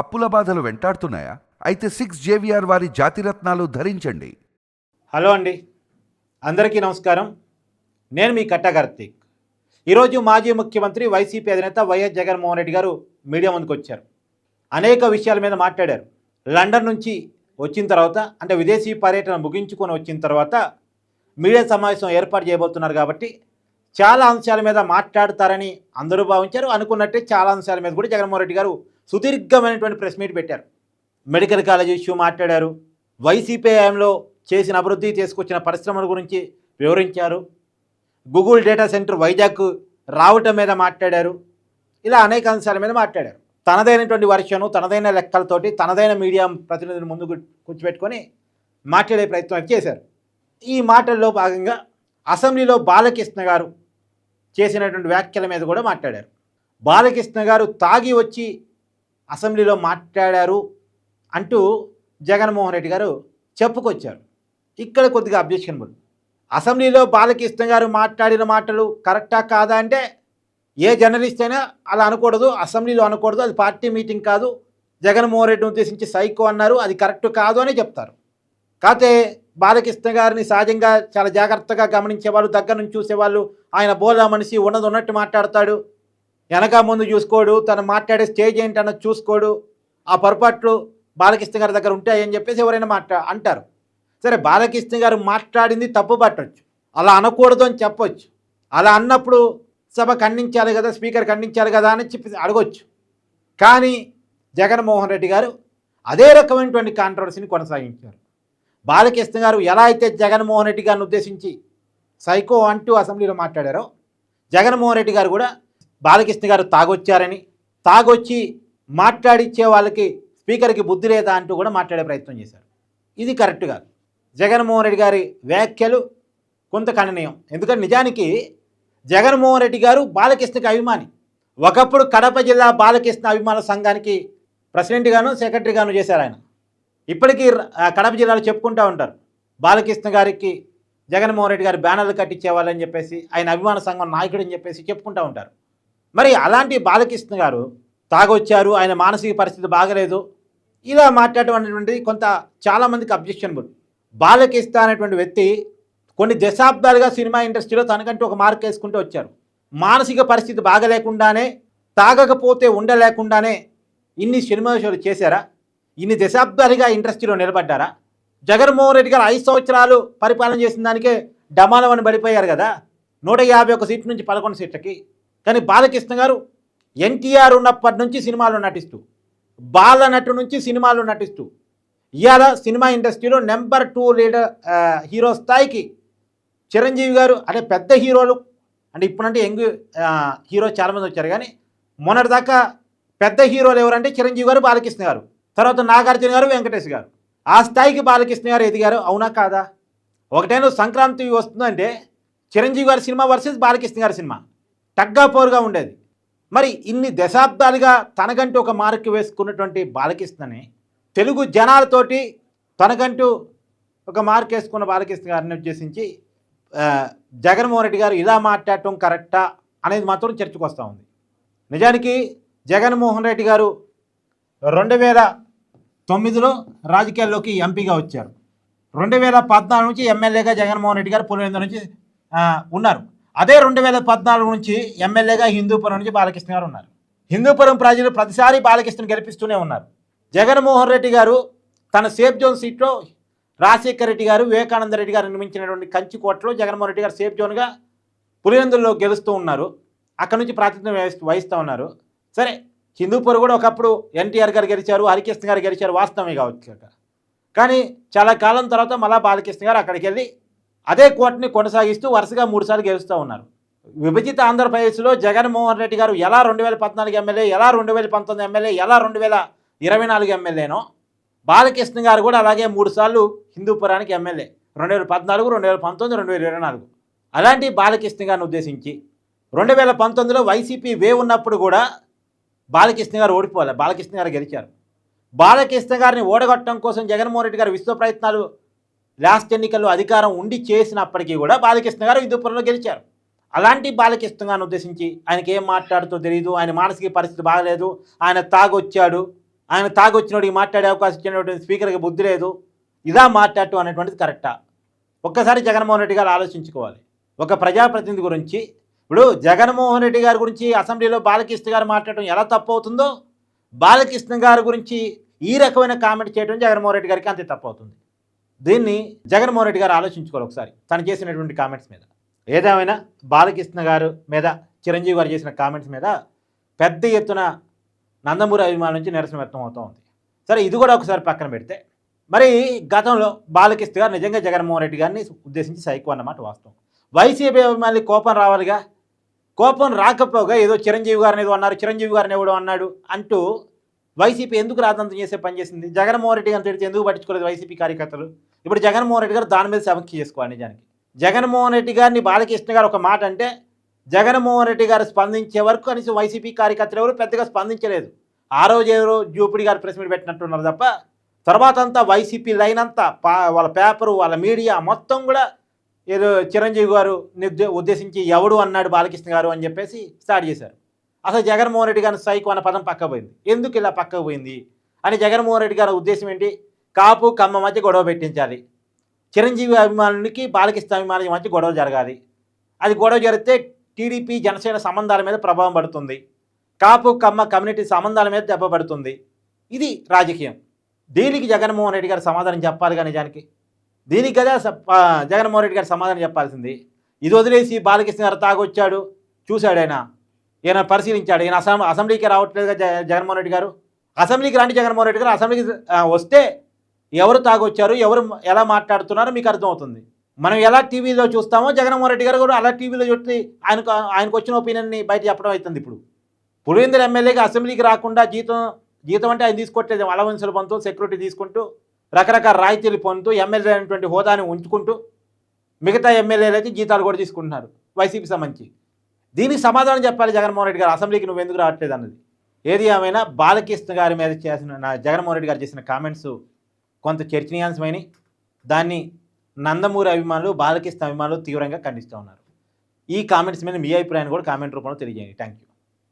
అప్పుల బాధలు వెంటాడుతున్నాయా? అయితే సిక్స్ జేవిఆర్ వారి జాతిరత్నాలు ధరించండి. హలో అండి. అందరికీ నమస్కారం. నేను మీ కట్ట కార్తీక్. ఈరోజు మాజీ ముఖ్యమంత్రి వైసీపీ అధినేత వైఎస్ జగన్మోహన్ రెడ్డి గారు మీడియా ముందుకు వచ్చారు. అనేక విషయాల మీద మాట్లాడారు. లండన్ నుంచి వచ్చిన తర్వాత అంటే విదేశీ పర్యటన ముగించుకొని వచ్చిన తర్వాత మీడియా సమావేశం ఏర్పాటు చేయబోతున్నారు కాబట్టి చాలా అంశాల మీద మాట్లాడతారని అందరూ భావించారు. అనుకున్నట్టే చాలా అంశాల మీద కూడా జగన్మోహన్ రెడ్డి గారు సుదీర్ఘమైనటువంటి ప్రెస్ మీట్ పెట్టారు. మెడికల్ కాలేజ్ ఇష్యూ మాట్లాడారు. వైసీపీ హయాంలో చేసిన అభివృద్ధి తీసుకొచ్చిన పరిశ్రమల గురించి వివరించారు. గూగుల్ డేటా సెంటర్ వైజాగ్ రావటం మీద మాట్లాడారు. ఇలా అనేక అంశాల మీద మాట్లాడారు. తనదైనటువంటి వర్షను తనదైన లెక్కలతోటి తనదైన మీడియా ప్రతినిధులు ముందు కూర్చోబెట్టుకొని మాట్లాడే ప్రయత్నం చేశారు. ఈ మాటల్లో భాగంగా అసెంబ్లీలో బాలకృష్ణ గారు చేసినటువంటి వ్యాఖ్యల మీద కూడా మాట్లాడారు. బాలకృష్ణ గారు తాగి వచ్చి అసెంబ్లీలో మాట్లాడారు అంటూ జగన్మోహన్ రెడ్డి గారు చెప్పుకొచ్చారు. ఇక్కడ కొద్దిగా అబ్జెక్షనబుల్ అసెంబ్లీలో బాలకృష్ణ గారు మాట్లాడిన మాటలు కరెక్టా కాదా అంటే ఏ జర్నలిస్ట్ అయినా అలా అనకూడదు అసెంబ్లీలో అనకూడదు అది పార్టీ మీటింగ్ కాదు జగన్మోహన్ రెడ్డిని ఉద్దేశించి సైకో అన్నారు అది కరెక్ట్ కాదు అని చెప్తారు. కాకపోతే బాలకృష్ణ గారిని సహజంగా చాలా జాగ్రత్తగా గమనించే వాళ్ళు దగ్గర నుంచి చూసేవాళ్ళు ఆయన బోలా మనిషి ఉన్నది ఉన్నట్టు మాట్లాడతాడు వెనక ముందు చూసుకోడు తను మాట్లాడే స్టేజ్ ఏంటన్న చూసుకోడు. ఆ పొరపాట్లు బాలకృష్ణ గారి దగ్గర ఉంటాయని చెప్పేసి ఎవరైనా మాట్లా అంటారు. సరే బాలకృష్ణ గారు మాట్లాడింది తప్పు పట్టవచ్చు అలా అనకూడదు అని చెప్పొచ్చు. అలా అన్నప్పుడు సభ ఖండించాలి కదా స్పీకర్ ఖండించాలి కదా అని చెప్పి అడగొచ్చు. కానీ జగన్మోహన్ రెడ్డి గారు అదే రకమైనటువంటి కాంట్రవర్సీని కొనసాగించారు. బాలకృష్ణ గారు ఎలా అయితే జగన్మోహన్ రెడ్డి గారిని ఉద్దేశించి సైకో అంటూ అసెంబ్లీలో మాట్లాడారో జగన్మోహన్ రెడ్డి గారు కూడా బాలకృష్ణ గారు తాగొచ్చారని తాగొచ్చి మాట్లాడిచ్చే వాళ్ళకి స్పీకర్కి బుద్ధి లేదా అంటూ కూడా మాట్లాడే ప్రయత్నం చేశారు. ఇది కరెక్ట్ కాదు. జగన్మోహన్ రెడ్డి గారి వ్యాఖ్యలు కొంత ఖండనీయం ఎందుకంటే నిజానికి జగన్మోహన్ రెడ్డి గారు బాలకృష్ణకి అభిమాని. ఒకప్పుడు కడప జిల్లా బాలకృష్ణ అభిమాన సంఘానికి ప్రెసిడెంట్గాను సెక్రటరీగాను చేశారు ఆయన. ఇప్పటికీ కడప జిల్లాలో చెప్పుకుంటూ ఉంటారు. బాలకృష్ణ గారికి జగన్మోహన్ రెడ్డి గారు బ్యానర్లు కట్టించేవాళ్ళని చెప్పేసి ఆయన అభిమాన సంఘం నాయకుడు అని చెప్పేసి చెప్పుకుంటూ ఉంటారు. మరి అలాంటి బాలకృష్ణ గారు తాగొచ్చారు ఆయన మానసిక పరిస్థితి బాగలేదు. ఇలా మాట్లాడటం అనేటువంటిది కొంత చాలామందికి అబ్జెక్షనబుల్. బాలకృష్ణ అనేటువంటి వ్యక్తి కొన్ని దశాబ్దాలుగా సినిమా ఇండస్ట్రీలో తనకంటూ ఒక మార్క్ వేసుకుంటూ వచ్చారు. మానసిక పరిస్థితి బాగలేకుండానే తాగకపోతే ఉండలేకుండానే ఇన్ని సినిమా షోలు చేశారా? ఇన్ని దశాబ్దాలుగా ఇండస్ట్రీలో నిలబడ్డారా? జగన్మోహన్ రెడ్డి గారు ఐదు సంవత్సరాలు పరిపాలన చేసిన దానికే డమాలవని పడిపోయారు కదా. నూట యాభై ఒక సీట్ నుంచి పదకొండు సీట్లకి. కానీ బాలకృష్ణ గారు ఎన్టీఆర్ ఉన్నప్పటి నుంచి సినిమాలో నటిస్తూ బాల నటు నుంచి సినిమాలో నటిస్తూ ఇవాళ సినిమా ఇండస్ట్రీలో నెంబర్ టూ లీడర్ హీరో స్థాయికి చిరంజీవి గారు అంటే పెద్ద హీరోలు అంటే ఇప్పుడంటే యంగ్ హీరో చాలామంది వచ్చారు కానీ మొన్నటిదాకా పెద్ద హీరోలు ఎవరంటే చిరంజీవి గారు బాలకృష్ణ గారు. తర్వాత నాగార్జున గారు వెంకటేష్ గారు. ఆ స్థాయికి బాలకృష్ణ గారు ఎదిగారు. అవునా కాదా? ఒకటేనో సంక్రాంతి వస్తుందంటే చిరంజీవి గారి సినిమా వర్సెస్ బాలకృష్ణ గారి సినిమా. తగ్గాపోరుగా ఉండేది. మరి ఇన్ని దశాబ్దాలుగా తనకంటూ ఒక మార్క్ వేసుకున్నటువంటి బాలకృష్ణని తెలుగు జనాలతోటి తనకంటూ ఒక మార్క్ వేసుకున్న బాలకృష్ణ గారిని ఉద్దేశించి జగన్మోహన్ రెడ్డి గారు ఇలా మాట్లాడటం కరెక్టా అనేది మాత్రం చర్చకు వస్తూ ఉంది. నిజానికి జగన్మోహన్ రెడ్డి గారు రెండు వేల తొమ్మిదిలో రాజకీయాల్లోకి ఎంపీగా వచ్చారు. రెండు వేల పద్నాలుగు నుంచి ఎమ్మెల్యేగా జగన్మోహన్ రెడ్డి గారు పులివెందు నుంచి ఉన్నారు. అదే రెండు వేల పద్నాలుగు నుంచి ఎమ్మెల్యేగా హిందూపురం నుంచి బాలకృష్ణ గారు ఉన్నారు. హిందూపురం ప్రజలు ప్రతిసారి బాలకృష్ణను గెలిపిస్తూనే ఉన్నారు. జగన్మోహన్ రెడ్డి గారు తన సేఫ్ జోన్ సీట్లో రాజశేఖర రెడ్డి గారు వివేకానంద రెడ్డి గారు నిర్మించినటువంటి కంచికోటలో జగన్మోహన్ రెడ్డి గారు సేఫ్ జోన్గా పులివెందుల్లో గెలుస్తూ ఉన్నారు. అక్కడ నుంచి ప్రాతినిధ్యం వహిస్తూ వహిస్తూ ఉన్నారు. సరే హిందూపూర్ కూడా ఒకప్పుడు ఎన్టీఆర్ గారు గెలిచారు హరికృష్ణ గారు గెలిచారు వాస్తవమే కావచ్చు కానీ చాలా కాలం తర్వాత మళ్ళా బాలకృష్ణ గారు అక్కడికి వెళ్ళి అదే కోటని కొనసాగిస్తూ వరుసగా మూడుసార్లు గెలుస్తూ ఉన్నారు. విభజిత ఆంధ్రప్రదేశ్లో జగన్మోహన్ రెడ్డి గారు ఎలా రెండు వేల పద్నాలుగు ఎమ్మెల్యే ఎలా రెండు వేల పంతొమ్మిది ఎమ్మెల్యే ఎలా రెండు వేల ఇరవై నాలుగు ఎమ్మెల్యేనో బాలకృష్ణ గారు కూడా అలాగే మూడుసార్లు హిందూపురానికి ఎమ్మెల్యే. రెండు వేల పద్నాలుగు రెండు వేల పంతొమ్మిది రెండు వేల ఇరవై నాలుగు. అలాంటి బాలకృష్ణ గారిని ఉద్దేశించి రెండు వేల పంతొమ్మిదిలో వైసీపీ వే ఉన్నప్పుడు కూడా బాలకృష్ణ గారు ఓడిపోవాలి. బాలకృష్ణ గారు గెలిచారు. బాలకృష్ణ గారిని ఓడగొట్టడం కోసం జగన్మోహన్ రెడ్డి గారు విశ్వ ప్రయత్నాలు లాస్ట్ ఎన్నికల్లో అధికారం ఉండి చేసినప్పటికీ కూడా బాలకృష్ణ గారు హిందూపురంలో గెలిచారు. అలాంటి బాలకృష్ణ గారిని ఉద్దేశించి ఆయనకి ఏం మాట్లాడుతో తెలియదు ఆయన మానసిక పరిస్థితి బాగలేదు ఆయన తాగొచ్చాడు ఆయన తాగొచ్చినోడికి మాట్లాడే అవకాశం ఇచ్చినటువంటి స్పీకర్కి బుద్ధి లేదు ఇదా మాట్లాడటం అనేటువంటిది కరెక్టా? ఒక్కసారి జగన్మోహన్ రెడ్డి గారు ఆలోచించుకోవాలి. ఒక ప్రజాప్రతినిధి గురించి ఇప్పుడు జగన్మోహన్ రెడ్డి గారి గురించి అసెంబ్లీలో బాలకృష్ణ గారు మాట్లాడటం ఎలా తప్పు అవుతుందో బాలకృష్ణ గారి గురించి ఈ రకమైన కామెంట్ చేయడం జగన్మోహన్ రెడ్డి గారికి అంతే తప్పు అవుతుంది దీన్ని జగన్మోహన్ రెడ్డి గారు ఆలోచించుకోవాలి ఒకసారి. తను చేసినటువంటి కామెంట్స్ మీద. ఏదేమైనా బాలకృష్ణ గారు మీద చిరంజీవి గారు చేసిన కామెంట్స్ మీద పెద్ద ఎత్తున నందమూరి అభిమానుల నుంచి నిరసన వ్యక్తం అవుతూ ఉంది. సరే ఇది కూడా ఒకసారి పక్కన పెడితే మరి గతంలో బాలకృష్ణ గారు నిజంగా జగన్మోహన్ రెడ్డి గారిని ఉద్దేశించి సైకో అన్నమాట వాస్తవం. వైసీపీ అభిమానులకి కోపం రావాలిగా? కోపం రాకపోగా ఏదో చిరంజీవి గారిని ఏదో అన్నారు చిరంజీవి గారిని ఎవడో అన్నాడు అంటూ వైసీపీ ఎందుకు రాదంతం చేసే పనిచేసింది జగన్మోహన్ రెడ్డి గారిని తిడితే ఎందుకు పట్టించుకోలేదు వైసీపీ కార్యకర్తలు? ఇప్పుడు జగన్మోహన్ రెడ్డి గారు దాని మీద సభకి చేసుకోవాలి నిజానికి. జగన్మోహన్ రెడ్డి గారిని బాలకృష్ణ గారు ఒక మాట అంటే జగన్మోహన్ రెడ్డి గారు స్పందించే వరకు కనీసం వైసీపీ కార్యకర్తలు ఎవరు పెద్దగా స్పందించలేదు. ఆ రోజు ఎవరో జూపిడి గారు ప్రెస్ మీట్ పెట్టినట్టున్నారు తప్ప తర్వాత అంతా వైసీపీ లైన్ అంతా పా వాళ్ళ పేపరు వాళ్ళ మీడియా మొత్తం కూడా ఏదో చిరంజీవి గారు ఉద్దేశించి ఎవడు అన్నాడు బాలకృష్ణ గారు అని చెప్పేసి స్టార్ట్ చేశారు. అసలు జగన్మోహన్ రెడ్డి గారి సైకో అన్న పదం పక్క పోయింది. ఎందుకు ఇలా పక్కపోయింది అని జగన్మోహన్ రెడ్డి గారి ఉద్దేశం ఏంటి? కాపు కమ్మ మధ్య గొడవ పెట్టించాలి. చిరంజీవి అభిమానులకి బాలకృష్ణ అభిమానులకి మధ్య గొడవ జరగాలి. అది గొడవ జరిగితే టీడీపీ జనసేన సంబంధాల మీద ప్రభావం పడుతుంది. కాపు కమ్మ కమ్యూనిటీ సంబంధాల మీద దెబ్బ పడుతుంది. ఇది రాజకీయం. దీనికి జగన్మోహన్ రెడ్డి గారు సమాధానం చెప్పాలి కానీ నిజానికి? దీనికి కదా జగన్మోహన్ రెడ్డి గారు సమాధానం చెప్పాల్సింది. ఇది వదిలేసి బాలకృష్ణ గారు తాగొచ్చాడు. చూశాడు ఆయన. ఈయన పరిశీలించాడు. ఈయన అసెంబ్లీకి రావట్లేదుగా జగన్మోహన్ రెడ్డి గారు. అసెంబ్లీకి రాండి జగన్మోహన్ రెడ్డి గారు. అసెంబ్లీకి వస్తే ఎవరు తాగొచ్చారు ఎవరు ఎలా మాట్లాడుతున్నారో మీకు అర్థమవుతుంది. మనం ఎలా టీవీలో చూస్తామో జగన్మోహన్ రెడ్డి గారు కూడా అలా టీవీలో చూసి ఆయనకు ఆయనకు వచ్చిన ఒపీనియన్ని బయట చెప్పడం అవుతుంది ఇప్పుడు. పులివేందర్ ఎమ్మెల్యేకి అసెంబ్లీకి రాకుండా జీతం జీతం అంటే ఆయన తీసుకోవట్లేదు అలవెన్సులు పొందుతూ సెక్యూరిటీ తీసుకుంటూ రకరకాల రాయితీలు పొందుతూ ఎమ్మెల్యే అనేటువంటి హోదాని ఉంచుకుంటూ మిగతా ఎమ్మెల్యేలు అయితే జీతాలు కూడా తీసుకుంటున్నారు వైసీపీ సంబంధించి. దీనికి సమాధానం చెప్పాలి జగన్మోహన్ రెడ్డి గారు అసెంబ్లీకి నువ్వు ఎందుకు రావట్లేదు అన్నది. ఏది ఏమైనా బాలకృష్ణ గారి మీద చేసిన నా జగన్మోహన్ రెడ్డి గారు చేసిన కామెంట్స్ కొంత చర్చనీయాంశమైనవి దాన్ని నందమూరి అభిమానులు బాలకృష్ణ అభిమానులు తీవ్రంగా ఖండిస్తూ ఉన్నారు. ఈ కామెంట్స్ మీద మీ అభిప్రాయాన్ని కూడా కామెంట్ రూపంలో తెలియజేయండి. Thank you